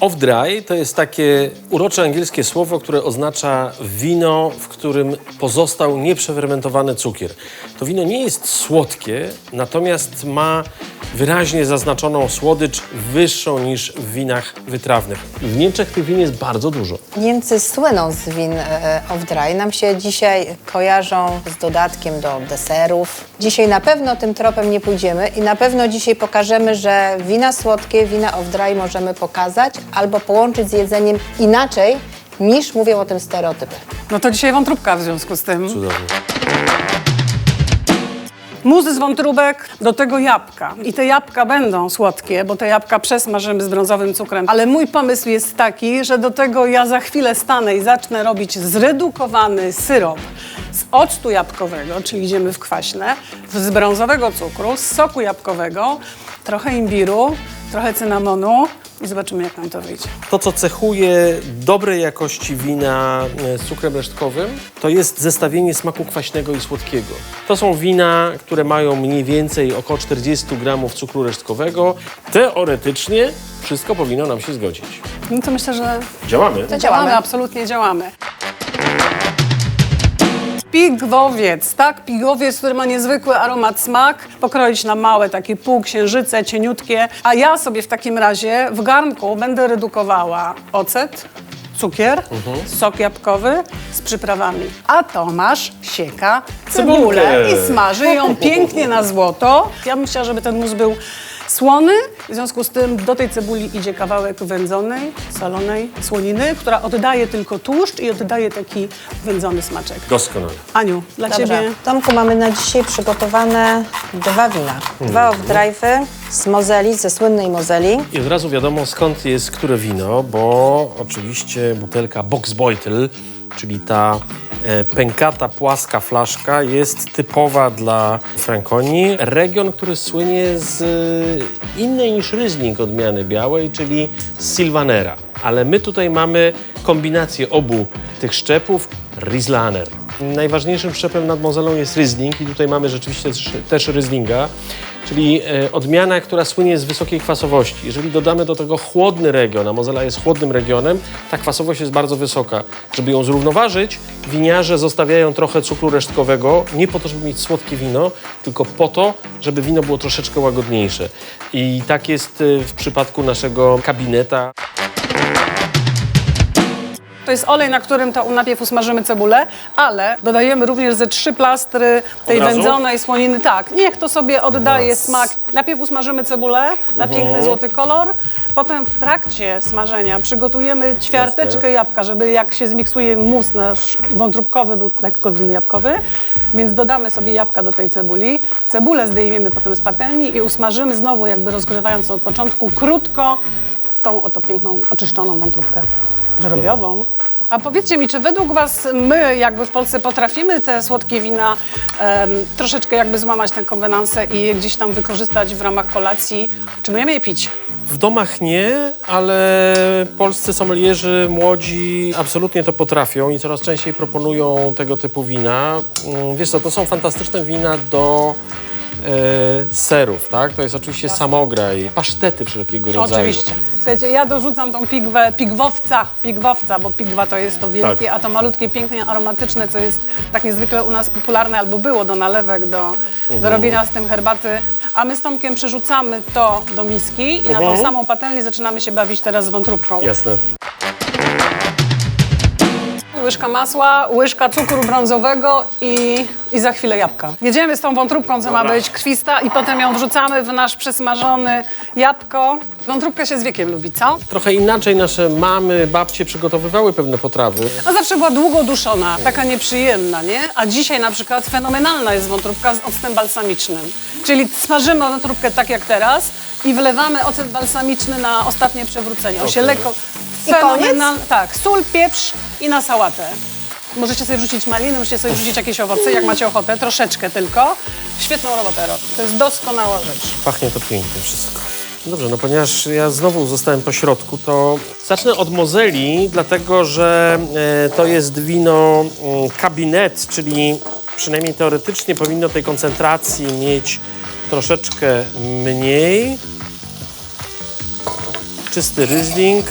Off-dry to jest takie urocze angielskie słowo, które oznacza wino, w którym pozostał nieprzefermentowany cukier. To wino nie jest słodkie, natomiast ma wyraźnie zaznaczoną słodycz wyższą niż w winach wytrawnych. W Niemczech tych win jest bardzo dużo. Niemcy słyną z win e, off-dry. Nam się dzisiaj kojarzą z dodatkiem do deserów. Dzisiaj na pewno tym tropem nie pójdziemy i na pewno dzisiaj pokażemy, że wina słodkie, wina off-dry możemy pokazać albo połączyć z jedzeniem inaczej niż mówią o tym stereotypy. No to dzisiaj wątróbka w związku z tym. Cudownie. Muzy z wątróbek, do tego jabłka. I te jabłka będą słodkie, bo te jabłka przesmażymy z brązowym cukrem. Ale mój pomysł jest taki, że do tego ja za chwilę stanę i zacznę robić zredukowany syrop z octu jabłkowego, czyli idziemy w kwaśne, z brązowego cukru, z soku jabłkowego, trochę imbiru, trochę cynamonu i zobaczymy, jak nam to wyjdzie. To, co cechuje dobrej jakości wina e, z cukrem resztkowym, to jest zestawienie smaku kwaśnego i słodkiego. To są wina, które mają mniej więcej około 40 gramów cukru resztkowego. Teoretycznie wszystko powinno nam się zgodzić. No to myślę, że Działamy. To działamy. absolutnie działamy. Pigwowiec, tak? Pigwowiec, który ma niezwykły aromat, smak. Pokroić na małe takie półksiężyce, cieniutkie. A ja sobie w takim razie w garnku będę redukowała ocet, cukier, sok jabłkowy z przyprawami. A Tomasz sieka cebulę Cebulkę. i smaży ją pięknie na złoto. Ja bym chciała, żeby ten mus był słony. W związku z tym do tej cebuli idzie kawałek wędzonej, solonej słoniny, która oddaje tylko tłuszcz i oddaje taki wędzony smaczek. Doskonale. Aniu, dla Dobrze. Ciebie Tomku, mamy na dzisiaj przygotowane dwa wina. Dwa off-dry'y z Mozeli, ze słynnej Mozeli. I od razu wiadomo skąd jest które wino, bo oczywiście butelka Boxbeutel, czyli ta pękata, płaska flaszka jest typowa dla Franconii. Region, który słynie z e, innej niż Ryzling odmiany białej, czyli z Silvanera. Ale my tutaj mamy kombinację obu tych szczepów, Rieslaner. Najważniejszym szczepem nad Mozelą jest Riesling i tutaj mamy rzeczywiście też, Rieslinga, czyli e, odmiana, która słynie z wysokiej kwasowości. Jeżeli dodamy do tego chłodny region, a Mozela jest chłodnym regionem, ta kwasowość jest bardzo wysoka. Żeby ją zrównoważyć, winiarze zostawiają trochę cukru resztkowego, nie po to, żeby mieć słodkie wino, tylko po to, żeby wino było troszeczkę łagodniejsze. I tak jest e, w przypadku naszego kabineta. To jest olej, na którym to najpierw usmażymy cebulę, ale dodajemy również ze trzy plastry tej razu? wędzonej słoniny. Tak, niech to sobie oddaje Raz. smak. Najpierw usmażymy cebulę na piękny złoty kolor, potem w trakcie smażenia przygotujemy ćwiarteczkę jabłka, żeby jak się zmiksuje mus nasz wątróbkowy, był lekko winny jabłkowy, więc dodamy sobie jabłka do tej cebuli. Cebulę zdejmiemy potem z patelni i usmażymy znowu jakby rozgrzewając od początku krótko tą oto piękną, oczyszczoną wątróbkę wyrobiową. A powiedzcie mi, czy według Was my jakby w Polsce potrafimy te słodkie wina troszeczkę jakby złamać tę konwenansę i je gdzieś tam wykorzystać w ramach kolacji? Czy my je pić? W domach nie, ale polscy sommelierzy młodzi absolutnie to potrafią i coraz częściej proponują tego typu wina. Mm, Wiesz co, to są fantastyczne wina do serów, tak? To jest oczywiście samograj, pasztety wszelkiego rodzaju. Oczywiście. Słuchajcie, ja dorzucam tą pigwę, pigwowca, pigwowca, bo pigwa to jest to wielkie, Tak. a to malutkie, pięknie aromatyczne, co jest tak niezwykle u nas popularne, albo było do nalewek, do, do robienia z tym herbaty. A my z Tomkiem przerzucamy to do miski i na tą samą patelnię zaczynamy się bawić teraz z wątróbką. Jasne. Łyżka masła, łyżka cukru brązowego i, i za chwilę jabłka. Jedziemy z tą wątróbką, co ma być krwista i potem ją wrzucamy w nasz przesmażony jabłko. Wątróbka się z wiekiem lubi, co? Trochę inaczej nasze mamy, babcie przygotowywały pewne potrawy. No zawsze była długo duszona, taka nieprzyjemna, nie? A dzisiaj na przykład fenomenalna jest wątróbka z octem balsamicznym. Czyli smażymy wątróbkę tak jak teraz i wlewamy ocet balsamiczny na ostatnie przewrócenie. On się lekko... I koniec? Tak, sól, pieprz i na sałatę. Możecie sobie wrzucić maliny, możecie sobie wrzucić jakieś owoce, jak macie ochotę, troszeczkę tylko. Świetną robotę. To jest doskonała rzecz. Pachnie to pięknie wszystko. Dobrze, no ponieważ ja znowu zostałem po środku, to zacznę od Mozeli, dlatego że e, to jest wino mm, kabinet, czyli przynajmniej teoretycznie powinno tej koncentracji mieć troszeczkę mniej. Czysty Riesling.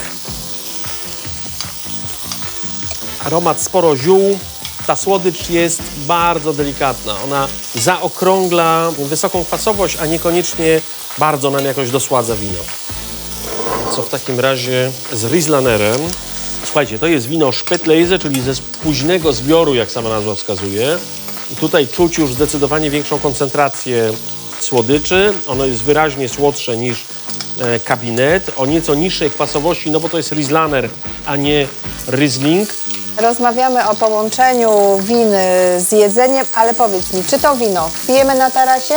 Aromat sporo ziół. Ta słodycz jest bardzo delikatna. Ona zaokrągla wysoką kwasowość, a niekoniecznie bardzo nam jakoś dosładza wino. Co w takim razie z Rieslanerem? Słuchajcie, to jest wino Spätlese, czyli ze późnego zbioru, jak sama nazwa wskazuje. I tutaj czuć już zdecydowanie większą koncentrację słodyczy. Ono jest wyraźnie słodsze niż e, kabinet, o nieco niższej kwasowości, no bo to jest Rieslaner, a nie Riesling. Rozmawiamy o połączeniu winy z jedzeniem, ale powiedz mi, czy to wino pijemy na tarasie?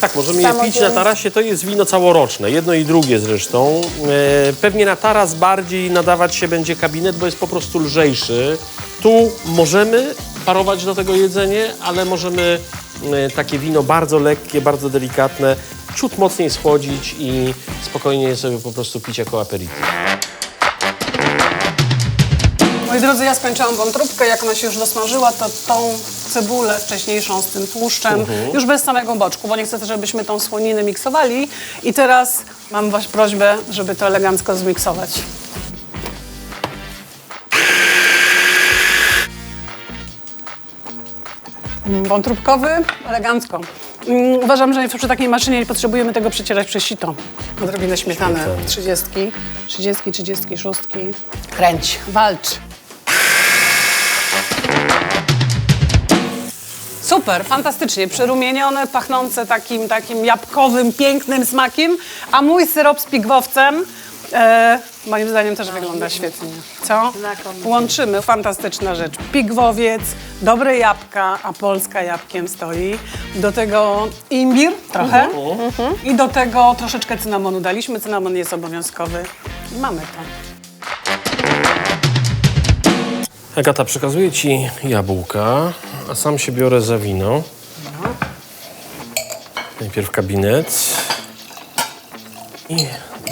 Tak, możemy je pić Samodzielnie. na tarasie. To jest wino całoroczne, jedno i drugie zresztą. E, pewnie na taras bardziej nadawać się będzie kabinet, bo jest po prostu lżejszy. Tu możemy parować do tego jedzenie, ale możemy e, takie wino bardzo lekkie, bardzo delikatne, ciut mocniej schłodzić i spokojnie je sobie po prostu pić jako aperitif. Moi drodzy, ja skończyłam wątróbkę. Jak ona się już dosmażyła, to tą cebulę wcześniejszą z tym tłuszczem, już bez samego boczku, bo nie chcę, żebyśmy tą słoninę miksowali. I teraz mam was prośbę, żeby to elegancko zmiksować. Mm, Wątróbkowy, elegancko. Mm, Uważam, że przy takiej maszynie nie potrzebujemy tego przecierać przez sito. Odrobinę śmietany. Trzydziestki, trzydziestki, trzydziestki, szóstki. Kręć, walcz. Super, fantastycznie. Przerumienione, pachnące takim, takim jabłkowym, pięknym smakiem. A mój syrop z pigwowcem e, moim zdaniem też wygląda świetnie. Co? Łączymy. Fantastyczna rzecz. Pigwowiec, dobre jabłka, a Polska jabłkiem stoi. Do tego imbir trochę. I do tego troszeczkę cynamonu daliśmy. Cynamon jest obowiązkowy. I mamy to. Agata, przekazuję Ci jabłka, a sam się biorę za wino. Najpierw kabinet i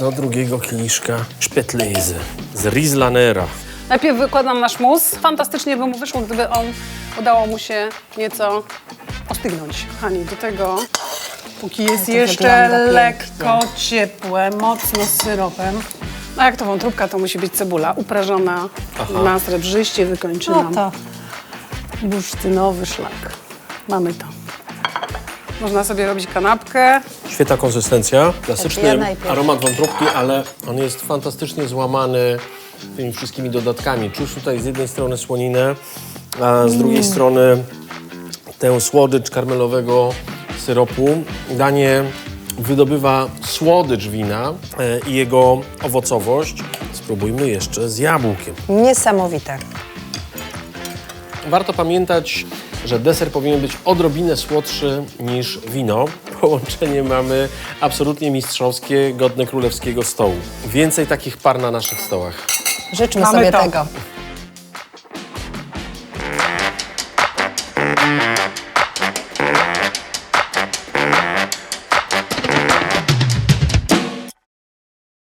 do drugiego kieliszka Spätlese z Rieslanera. Najpierw wykładam nasz mus. Fantastycznie by mu wyszło, gdyby on udało mu się nieco ostygnąć. Kochani, do tego, póki jest to jeszcze wygląda lekko ciepłe, mocno z syropem. A jak to wątróbka, to musi być cebula uprażona na srebrzyście, wykończy No nam to bursztynowy szlak. Mamy to. Można sobie robić kanapkę. Świetna konsystencja, ja klasyczny najpierw. aromat wątróbki, ale on jest fantastycznie złamany tymi wszystkimi dodatkami. Czuć tutaj z jednej strony słoninę, a z drugiej strony tę słodycz karmelowego syropu. Danie wydobywa słodycz wina e, i jego owocowość. Spróbujmy jeszcze z jabłkiem. niesamowite. Warto pamiętać, że deser powinien być odrobinę słodszy niż wino. Połączenie mamy absolutnie mistrzowskie, godne królewskiego stołu. Więcej takich par na naszych stołach. Życzmy Mamy sobie to. tego.